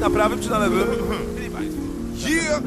Na prawym czy na lewym? Yeah!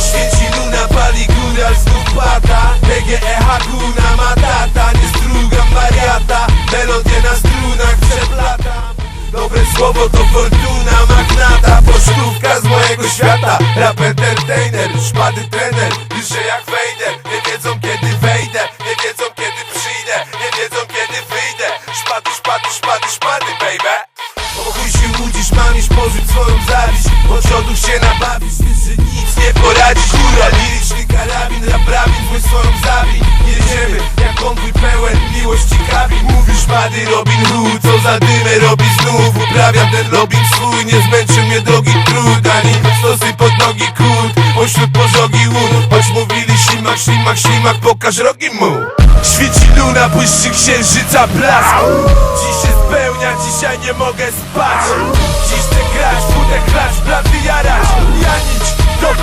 Świeci luna, pali góral, znów pada PGE Hakuna Matata Nie strugam wariata. Melodie na strunach przeplatam Dobre słowo to fortuna magnata. Pocztówka z mojego świata. Rap entertainer, szpady trener Dyszę jak Vader Nie wiedzą kiedy wejdę Nie wiedzą kiedy przyjdę Nie wiedzą kiedy wyjdę. Szpady, szpady, szpady, szpady, baby. Chuj się łudzisz, mam iż pożyć swoją zawiść. Od się nabawisz, wiesz, że nic nie poradzisz. Góra, liryczny karabin, rap rabin, zły swoją zabij Jedziemy jak konwój Mówisz pady Robin Hood, co za dymę robi znów. Uprawiam ten Robin swój, nie zmęczy mnie drogi trud. Ani stosy pod nogi kurt, pośród pożogi łód. Choć mówili ślimak, ślimak, ślimak, pokaż rogi mu. Świeci luna, błyszczy księżyca blask. Dziś się spełnia, dzisiaj nie mogę spać. Dziś chcę grać, budę grać, blady jarać Janić, dopierdalać,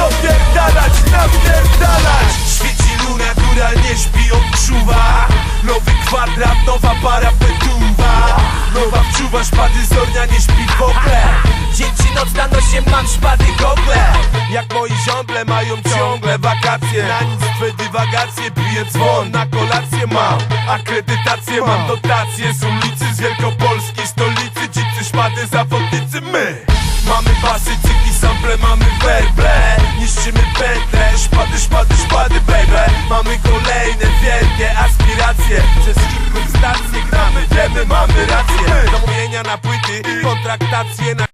dopierdalać, napierdalać. Świeci luna, góra nie śpi, on czuwa Nowy kwadrat, nowa para petuwa Nowa wczuwa, szpady zornia nie śpi w ogóle. Dzień czy noc na nosie mam szpady gogle. Jak moi ziomble mają ciągle wakacje. Na nic twe dywagacje bije dzwon Na kolację mam, akredytację mam Dotacje z ulicy z Wielkopolskiej stolicy. Dzicy szpady zawodnicy my. Mamy basy, cyki, sample, mamy werble Niszczymy pętle, szpady, szpady, szpady, baby. Mamy kolejne wielkie aspiracje. Przez stacje gramy, wiemy, mamy rację. Zamówienia na płyty, kontraktacje na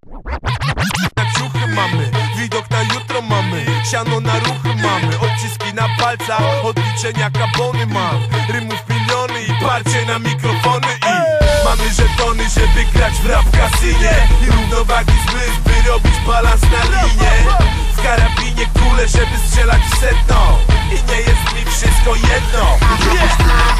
na ciuchy mamy, widok na jutro mamy Siano na ruchy mamy, odciski na palcach Odliczenia kabony mam. Rymów miliony i parcie na mikrofony I mamy żetony, żeby grać w rap kasynie. I równowagi zmysł, by robić balans na linie. W karabinie kule, żeby strzelać w setno I nie jest mi wszystko jedno. Idziemy